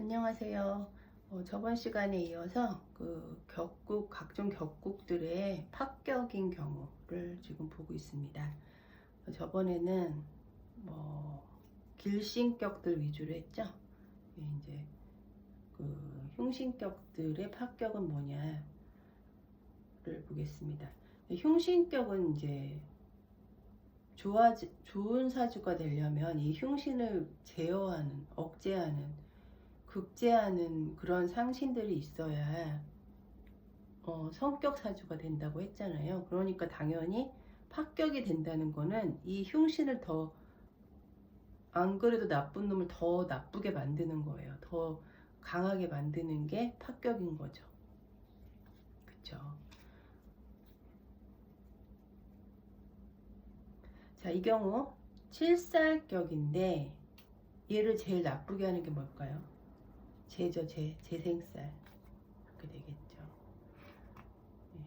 안녕하세요. 어, 저번 시간에 이어서 그 격국, 각종 격국들의 파격인 경우를 지금 보고 있습니다. 어, 저번에는 뭐 길신격들 위주로 했죠. 예, 이제 그 흉신격들의 파격은 뭐냐를 보겠습니다. 흉신격은 이제 좋아 좋은 사주가 되려면 이 흉신을 제어하는 억제하는 극제하는 그런 상신들이 있어야 어, 성격 사주가 된다고 했잖아요. 그러니까 당연히 파격이 된다는 거는 이 흉신을 더 안 그래도 나쁜 놈을 더 나쁘게 만드는 거예요. 더 강하게 만드는 게 파격인 거죠. 그쵸? 자, 이 경우 칠살격인데 얘를 제일 나쁘게 하는 게 뭘까요? 제죠, 제, 재생살. 이렇게 되겠죠. 네.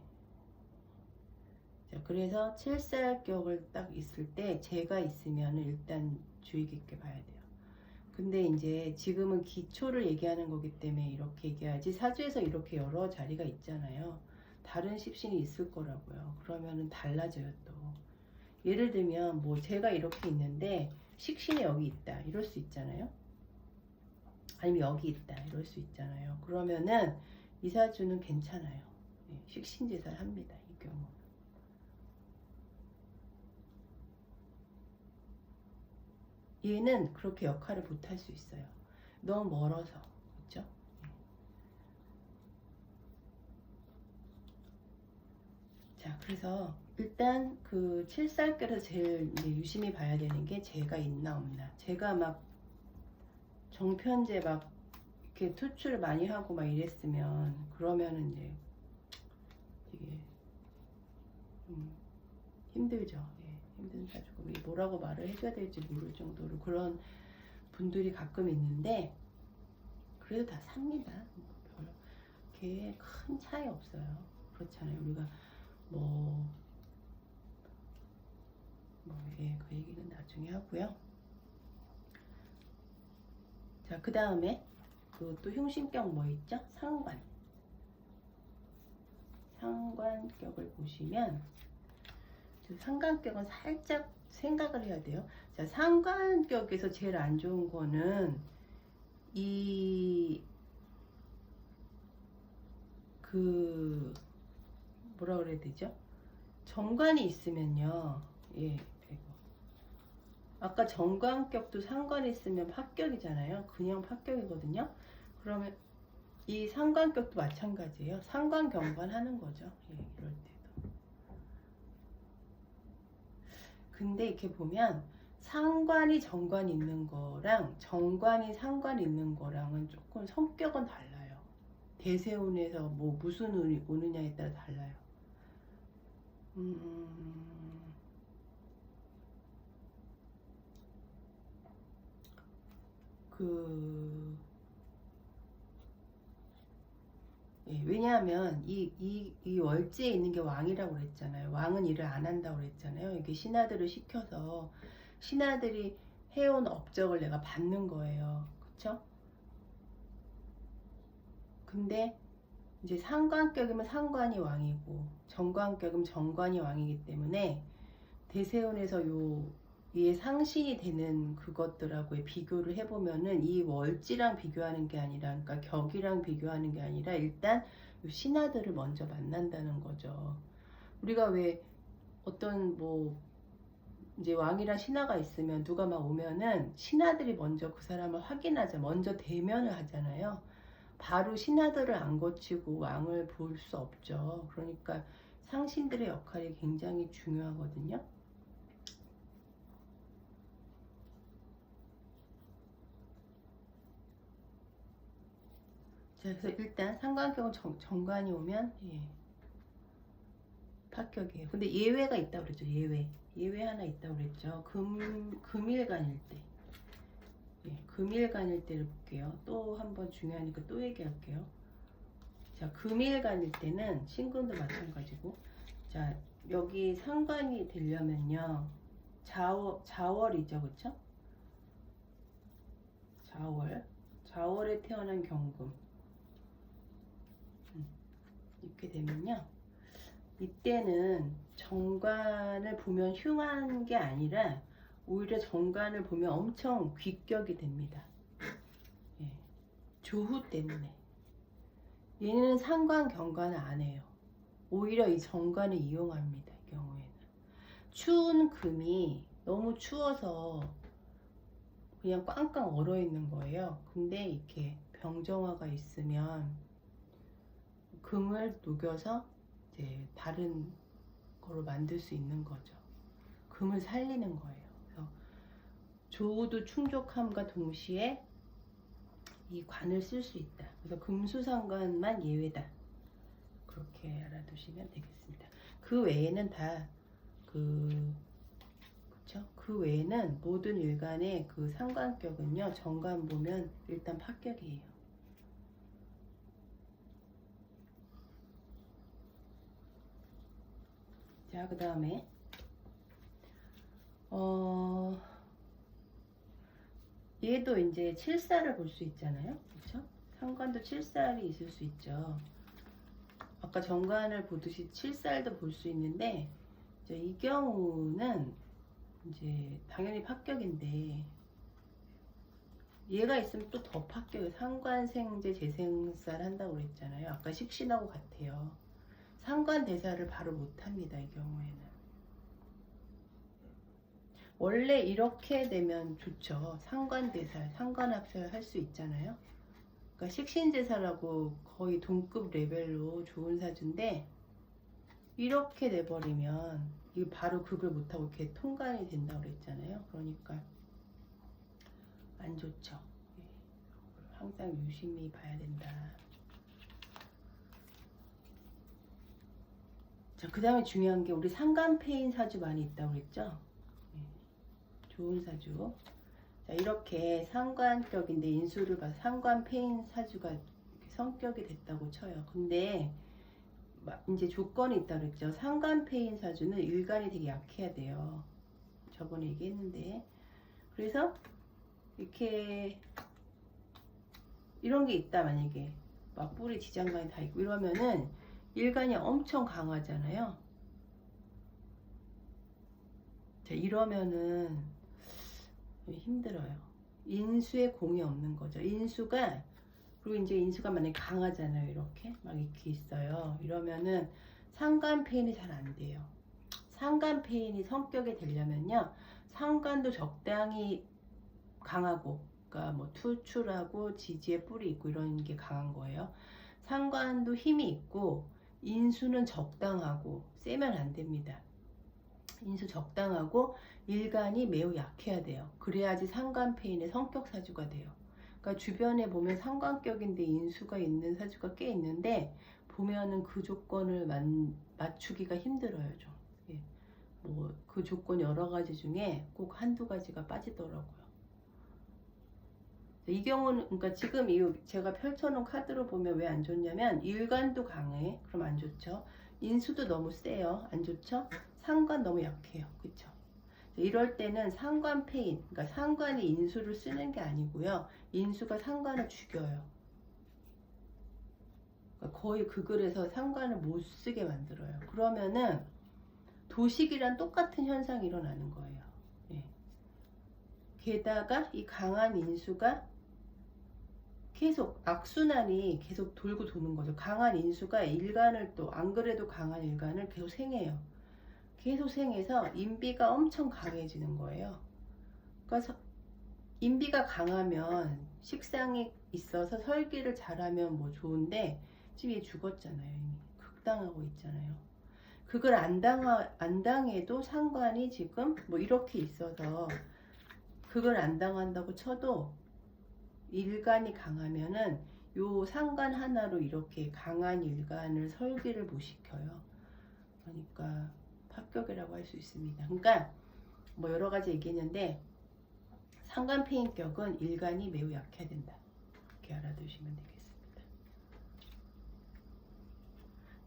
자, 그래서 칠살격을 딱 있을 때 제가 있으면 일단 주의 깊게 봐야 돼요. 근데 이제 지금은 기초를 얘기하는 거기 때문에 이렇게 얘기하지 사주에서 이렇게 여러 자리가 있잖아요. 다른 십신이 있을 거라고요. 그러면은 달라져요 또. 예를 들면 뭐 제가 이렇게 있는데 식신이 여기 있다 이럴 수 있잖아요. 아니면 여기 있다 이럴 수 있잖아요. 그러면은 이 사주는 괜찮아요. 네, 식신 제사를 합니다. 이 경우. 얘는 그렇게 역할을 못 할 수 있어요. 너무 멀어서. 그렇죠? 자, 그래서 일단 그 칠살결에서 제일 이제 유심히 봐야 되는 게 제가 있나 없나. 제가 막 정편제 막 이렇게 투출을 많이 하고 막 이랬으면 그러면은 이제 되게 좀 힘들죠. 예, 힘든 사주고 이 뭐라고 말을 해줘야 될지 모를 정도로 그런 분들이 가끔 있는데 그래도 다 삽니다. 별 이렇게 큰 차이 없어요. 그렇잖아요. 우리가 뭐, 뭐, 예, 그 얘기는 나중에 하고요. 자, 그 다음에 그 또 흉신격 뭐 있죠? 상관. 상관격을 보시면 저 상관격은 살짝 생각을 해야 돼요. 자, 상관격에서 제일 안 좋은 거는 이 그 뭐라 그래야 되죠? 정관이 있으면요. 예. 아까 정관격도 상관이 있으면 합격이잖아요. 그냥 합격이거든요. 그러면 이 상관격도 마찬가지예요. 상관 경관 하는 거죠. 예, 이럴 때도. 근데 이렇게 보면 상관이 정관이 있는 거랑 정관이 상관이 있는 거랑은 조금 성격은 달라요. 대세운에서 뭐 무슨 운이 오느냐에 따라 달라요. 음, 그, 예, 왜냐하면 이, 이, 이 월지에 있는 게 왕이라고 그랬잖아요. 왕은 일을 안 한다고 그랬잖아요. 이게 신하들을 시켜서 신하들이 해온 업적을 내가 받는 거예요. 그쵸? 근데 이제 상관격이면 상관이 왕이고 정관격이면 정관이 왕이기 때문에 대세운에서 요 이에 상신이 되는 그것들하고의 비교를 해보면은 이 월지랑 비교하는 게 아니라 그러니까 격이랑 비교하는 게 아니라 일단 요 신하들을 먼저 만난다는 거죠. 우리가 왜 어떤 뭐 이제 왕이랑 신하가 있으면 누가 막 오면은 신하들이 먼저 그 사람을 확인하자 먼저 대면을 하잖아요. 바로 신하들을 안 거치고 왕을 볼 수 없죠. 그러니까 상신들의 역할이 굉장히 중요하거든요. 자, 그래서 일단 상관격은 정, 정관이 오면 예, 합격이에요. 근데 예외가 있다고 그랬죠. 예외. 예외 하나 있다고 그랬죠. 금, 금일간일 때. 예, 금일간일 때를 볼게요. 또 한 번 중요하니까 또 얘기할게요. 자, 금일간일 때는 신금도 마찬가지고, 자, 여기 상관이 되려면요. 자월, 자월이죠, 그쵸? 자월. 자월에 6월에 태어난 경금 음, 이렇게 되면요. 이때는 정관을 보면 흉한 게 아니라 오히려 정관을 보면 엄청 귀격이 됩니다. 예, 조후 때문에. 얘는 상관 경관을 안 해요. 오히려 이 정관을 이용합니다 이 경우에는. 추운 금이 너무 추워서 그냥 꽝꽝 얼어 있는 거예요. 근데 이렇게 병정화가 있으면 금을 녹여서 이제 다른 거로 만들 수 있는 거죠. 금을 살리는 거예요. 그래서 조우도 충족함과 동시에 이 관을 쓸 수 있다. 그래서 금수상관만 예외다. 그렇게 알아두시면 되겠습니다. 그 외에는 다 그 그렇죠? 그 외에는 모든 일간의 그 상관격은요 정관 보면 일단 합격이에요. 자, 그 다음에 어 얘도 이제 칠살을 볼수 있잖아요, 그렇죠? 상관도 칠살이 있을 수 있죠. 아까 정관을 보듯이 칠살도 볼 수 있는데 이 경우는 이제 당연히 합격인데 얘가 있으면 또더 합격이에요. 상관생제 재생살 한다고 그랬잖아요. 아까 식신하고 같아요. 상관대사를 바로 못합니다. 이 경우에는. 원래 이렇게 되면 좋죠. 상관대살, 상관합살 할수 있잖아요. 그러니까 식신제사라고 거의 동급 레벨로 좋은 사주인데 이렇게 돼버리면 이게 바로 급을 못하고 이렇게 통관이 된다고 그랬잖아요. 그러니까 안 좋죠. 예. 항상 유심히 봐야 된다. 자, 그 다음에 중요한 게 우리 상간페인 사주 많이 있다고 그랬죠? 예. 좋은 사주. 자, 이렇게 상관격인데 인수를 봐서 상관페인 사주가 성격이 됐다고 쳐요. 근데 마- 이제 조건이 있다 그랬죠. 상관페인 사주는 일간이 되게 약해야 돼요. 저번에 얘기했는데. 그래서 이렇게 이런 게 있다 만약에 막 뿌리 지장간이 다 있고 이러면은 일간이 엄청 강하잖아요. 자 이러면은 힘들어요. 인수에 공이 없는 거죠. 인수가 그리고 이제 인수가 만약에 강하잖아요. 이렇게 막 이렇게 있어요. 이러면은 상관페인이 잘 안 돼요. 상관페인이 성격이 되려면요. 상관도 적당히 강하고 그러니까 뭐 투출하고 지지에 뿔이 있고 이런 게 강한 거예요. 상관도 힘이 있고 인수는 적당하고 세면 안 됩니다. 인수 적당하고 일간이 매우 약해야 돼요. 그래야지 상관페인의 성격 사주가 돼요. 그러니까 주변에 보면 상관격인데 인수가 있는 사주가 꽤 있는데 보면은 그 조건을 만, 맞추기가 힘들어요 좀. 예. 뭐그 조건 여러 가지 중에 꼭 한두 가지가 빠지더라고요. 이 경우는 그러니까 지금 이 제가 펼쳐놓은 카드로 보면 왜 안 좋냐면 일간도 강해 그럼 안 좋죠. 인수도 너무 세요 안 좋죠. 상관 너무 약해요 그쵸. 이럴 때는 상관 페인, 그러니까 상관이 인수를 쓰는 게 아니고요. 인수가 상관을 죽여요. 그러니까 거의 그 글에서 상관을 못 쓰게 만들어요. 그러면은 도식이랑 똑같은 현상이 일어나는 거예요. 예. 게다가 이 강한 인수가 계속 악순환이 계속 돌고 도는 거죠. 강한 인수가 일간을 또 안 그래도 강한 일간을 계속 생해요. 계속 생해서 인비가 엄청 강해지는 거예요. 그러니까 서- 인비가 강하면 식상이 있어서 설계를 잘하면 뭐 좋은데 지금 얘 죽었잖아요. 이미 극당하고 있잖아요. 그걸 안 당하 안 당해도 상관이 지금 뭐 이렇게 있어서 그걸 안 당한다고 쳐도 일간이 강하면은 요 상관 하나로 이렇게 강한 일간을 설계를 못 시켜요. 그러니까 합격이라고 할 수 있습니다. 그러니까 뭐 여러 가지 얘기했는데 상관페인격은 일간이 매우 약해야 된다. 이렇게 알아두시면 되겠습니다.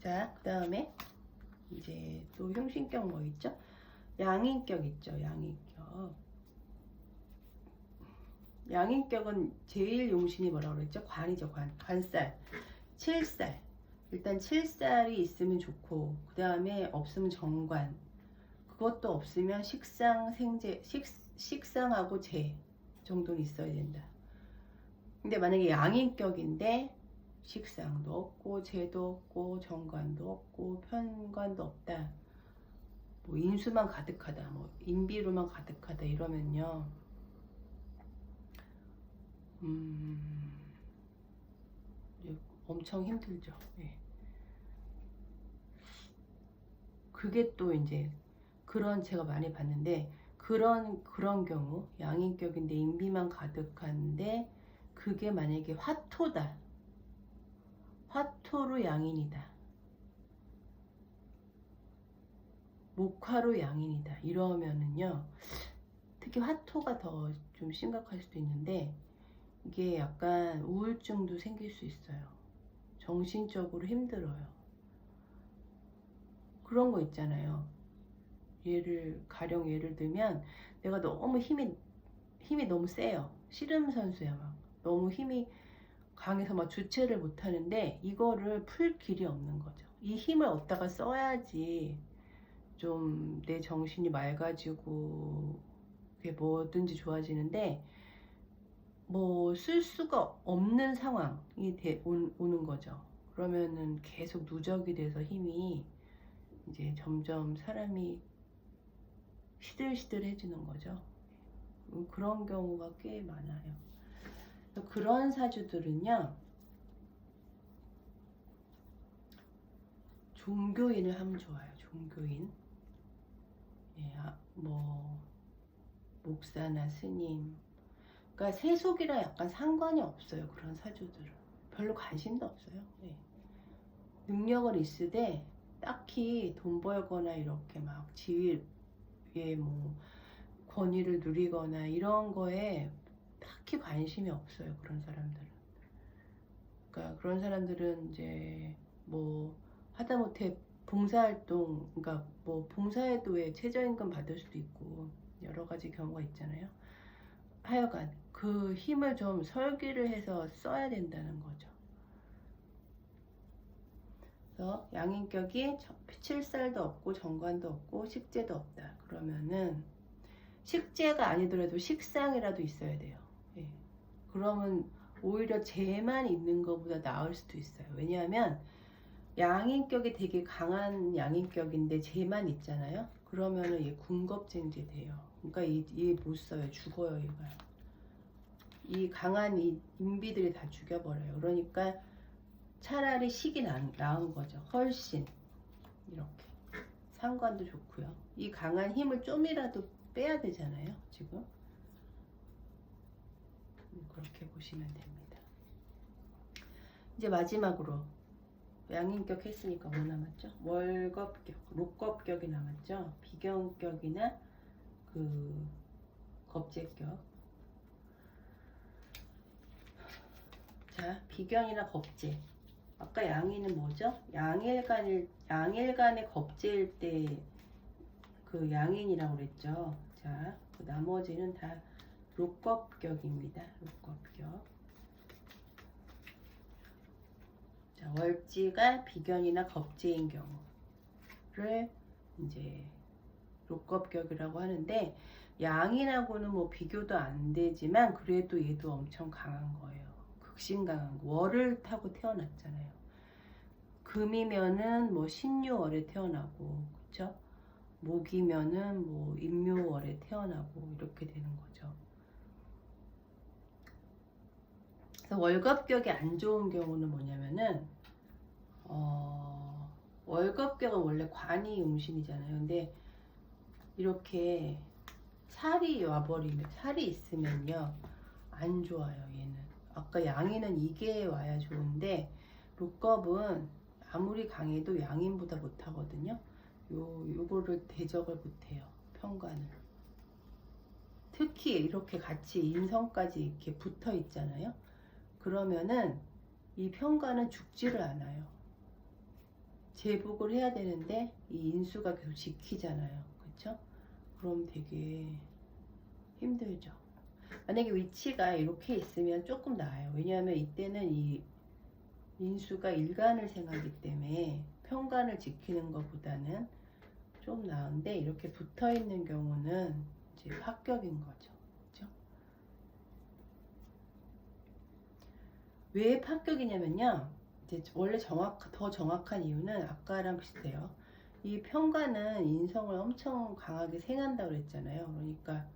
자, 그 다음에 이제 또 흉신격 뭐 있죠? 양인격 있죠. 양인격. 양인격은 제일 용신이 뭐라고 그랬죠? 관이죠, 관. 관살. 칠살. 일단 칠살이 있으면 좋고, 그 다음에 없으면 정관. 그것도 없으면 식상, 생재, 식, 식상하고 재 정도는 있어야 된다. 근데 만약에 양인격인데 식상도 없고 재도 없고 정관도 없고 편관도 없다. 뭐 인수만 가득하다. 뭐 인비로만 가득하다 이러면요. 음. 이제 엄청 힘들죠. 예. 그게 또 이제 그런 제가 많이 봤는데 그런 그런 경우 양인격인데 인비만 가득한데 그게 만약에 화토다. 화토로 양인이다. 목화로 양인이다. 이러면은요. 특히 화토가 더 좀 심각할 수도 있는데 이게 약간 우울증도 생길 수 있어요. 정신적으로 힘들어요. 그런 거 있잖아요. 예를 가령 예를 들면 내가 너무 힘이 힘이 너무 세요. 씨름 선수야 막 너무 힘이 강해서 막 주체를 못 하는데 이거를 풀 길이 없는 거죠. 이 힘을 얻다가 써야지 좀 내 정신이 맑아지고 그게 뭐든지 좋아지는데 뭐 쓸 수가 없는 상황이 돼, 온, 오는 거죠. 그러면은 계속 누적이 돼서 힘이 이제 점점 사람이 시들시들해지는 거죠. 음, 그런 경우가 꽤 많아요. 그런 사주들은요, 종교인을 하면 좋아요. 종교인. 예, 아, 뭐 목사나 스님. 그러니까 세속이랑 약간 상관이 없어요. 그런 사주들은 별로 관심도 없어요. 예. 능력은 있으되 딱히 돈 벌거나 이렇게 막 지위에 뭐 권위를 누리거나 이런 거에 딱히 관심이 없어요. 그런 사람들은. 그러니까 그런 사람들은 이제 뭐 하다못해 봉사활동, 그러니까 뭐 봉사에도 최저임금 받을 수도 있고 여러 가지 경우가 있잖아요. 하여간 그 힘을 좀 설계를 해서 써야 된다는 거죠. 그래서 양인격이 칠살도 없고 정관도 없고 식재도 없다. 그러면은 식재가 아니더라도 식상이라도 있어야 돼요. 예. 그러면 오히려 재만 있는 것보다 나을 수도 있어요. 왜냐하면 양인격이 되게 강한 양인격인데 재만 있잖아요. 그러면은 얘 군겁쟁제 돼요. 그러니까 얘 못 써요. 죽어요, 얘가. 이 강한 이 인비들이 다 죽여버려요. 그러니까 차라리 식이 나, 나은 거죠. 훨씬 이렇게 상관도 좋고요. 이 강한 힘을 좀이라도 빼야 되잖아요. 지금 그렇게 보시면 됩니다. 이제 마지막으로 양인격 했으니까 뭐 남았죠? 월겁격, 록겁격이 남았죠. 비경격이나 그 겁재격. 자, 비견이나 겁재. 아까 양이는 뭐죠? 양일간일 양일간의 겁재일 때 그 양인이라고 그랬죠. 자, 그 나머지는 다 록겁격입니다. 록겁격. 자, 월지가 비견이나 겁재인 경우를 이제 록겁격이라고 하는데 양인하고는 뭐 비교도 안 되지만 그래도 얘도 엄청 강한 거예요. 거. 월을 타고 태어났잖아요. 금이면은 뭐 신유월에 태어나고 그쵸? 목이면은 뭐 임묘월에 태어나고 이렇게 되는 거죠. 그래서 월급격이 안 좋은 경우는 뭐냐면은 어, 월급격은 원래 관이 용신이잖아요. 근데 이렇게 살이 와버리면 살이 있으면요 안 좋아요 얘는. 아까 양이는 이게 와야 좋은데 록겁은 아무리 강해도 양인보다 못하거든요. 요 요거를 대적을 못해요 평관을. 특히 이렇게 같이 인성까지 이렇게 붙어 있잖아요. 그러면은 이 평관은 죽지를 않아요. 제복을 해야 되는데 이 인수가 계속 지키잖아요. 그렇죠? 그럼 되게 힘들죠. 만약에 위치가 이렇게 있으면 조금 나아요. 왜냐하면 이때는 이 민수가 일간을 생하기 때문에 평간을 지키는 것보다는 좀 나은데 이렇게 붙어 있는 경우는 이제 합격인 거죠. 그죠? 왜 합격이냐면요. 이제 원래 정확 더 정확한 이유는 아까랑 비슷해요. 이 평간은 인성을 엄청 강하게 생한다고 그랬잖아요. 그러니까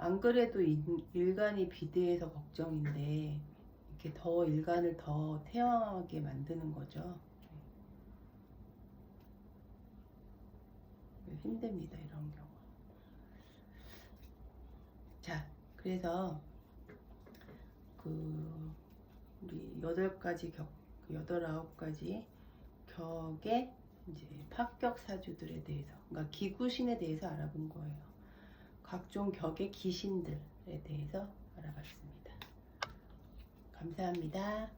안 그래도 인- 일간이 비대해서 걱정인데 이렇게 더 일간을 더 태양하게 만드는 거죠. 힘듭니다 이런 경우. 자, 그래서 그 우리 여덟 가지 격, 그 여덟 아홉 가지 격의 이제 합격 사주들에 대해서, 그러니까 기구신에 대해서 알아본 거예요. 각종 격의 귀신들에 대해서 알아봤습니다. 감사합니다.